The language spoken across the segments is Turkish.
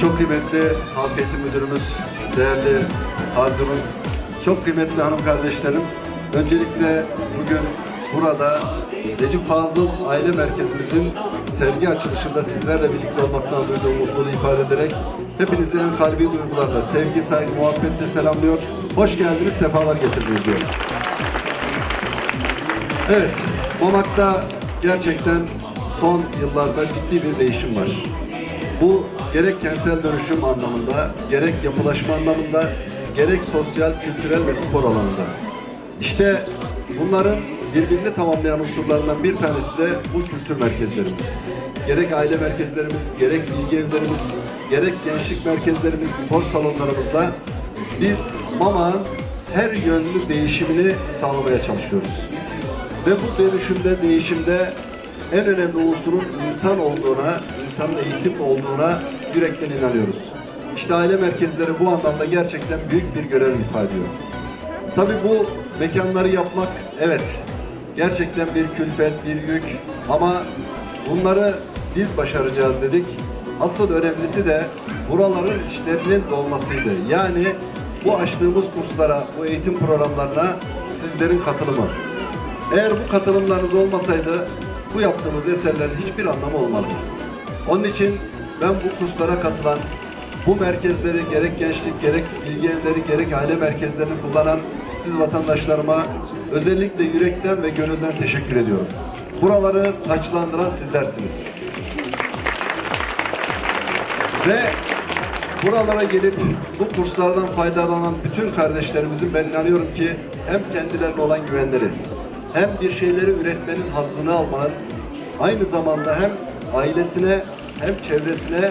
Çok kıymetli Halk Eğitim Müdürümüz, değerli Hazım'ın, çok kıymetli hanım kardeşlerim. Öncelikle bugün burada Recep Fazıl Aile Merkezimizin sergi açılışında sizlerle birlikte olmaktan duyduğum mutluluğu ifade ederek hepinizi en kalbi duygularla, sevgi, saygı, muhabbetle selamlıyor. Hoş geldiniz, sefalar getirdiniz diyorum. Evet, Mamak'ta gerçekten son yıllarda ciddi bir değişim var. Bu gerek kentsel dönüşüm anlamında, gerek yapılaşma anlamında, gerek sosyal, kültürel ve spor alanında. İşte bunların birbirini tamamlayan unsurlarından bir tanesi de bu kültür merkezlerimiz. Gerek aile merkezlerimiz, gerek bilgi evlerimiz, gerek gençlik merkezlerimiz, spor salonlarımızla biz Mamak'ın her yönlü değişimini sağlamaya çalışıyoruz. Ve bu dönüşümde, değişimde en önemli unsurun insan olduğuna, insanın eğitim olduğuna yürekten inanıyoruz. İşte aile merkezleri bu anlamda gerçekten büyük bir görev ifade ediyor. Tabii bu mekanları yapmak evet gerçekten bir külfet, bir yük ama bunları biz başaracağız dedik. Asıl önemlisi de buraların içlerinin dolmasıydı. Yani bu açtığımız kurslara, bu eğitim programlarına sizlerin katılımı. Eğer bu katılımlarınız olmasaydı bu yaptığımız eserlerin hiçbir anlamı olmazdı. Onun için ben bu kurslara katılan, bu merkezleri gerek gençlik, gerek bilgi evleri, gerek aile merkezlerini kullanan siz vatandaşlarıma özellikle yürekten ve gönülden teşekkür ediyorum. Buraları taçlandıran sizlersiniz. Ve buralara gelip bu kurslardan faydalanan bütün kardeşlerimizin ben inanıyorum ki hem kendilerine olan güvenleri hem bir şeyleri üretmenin hazzını almanın aynı zamanda hem ailesine hem çevresine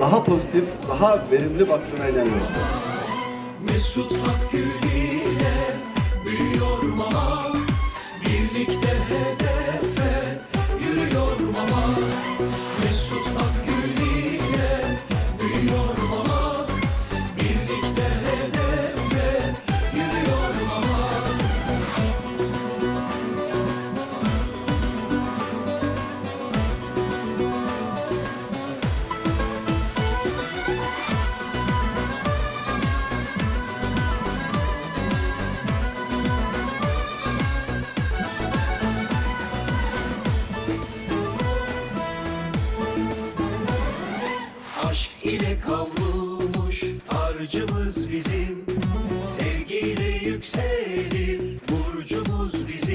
daha pozitif, daha verimli baktığına inanıyorum. Mesut Akgül'üyle büyüyor mama Birlikte hedefe yürüyor mama ile kavrulmuş harcımız bizim. Sevgiyle yükselir burcumuz bizim.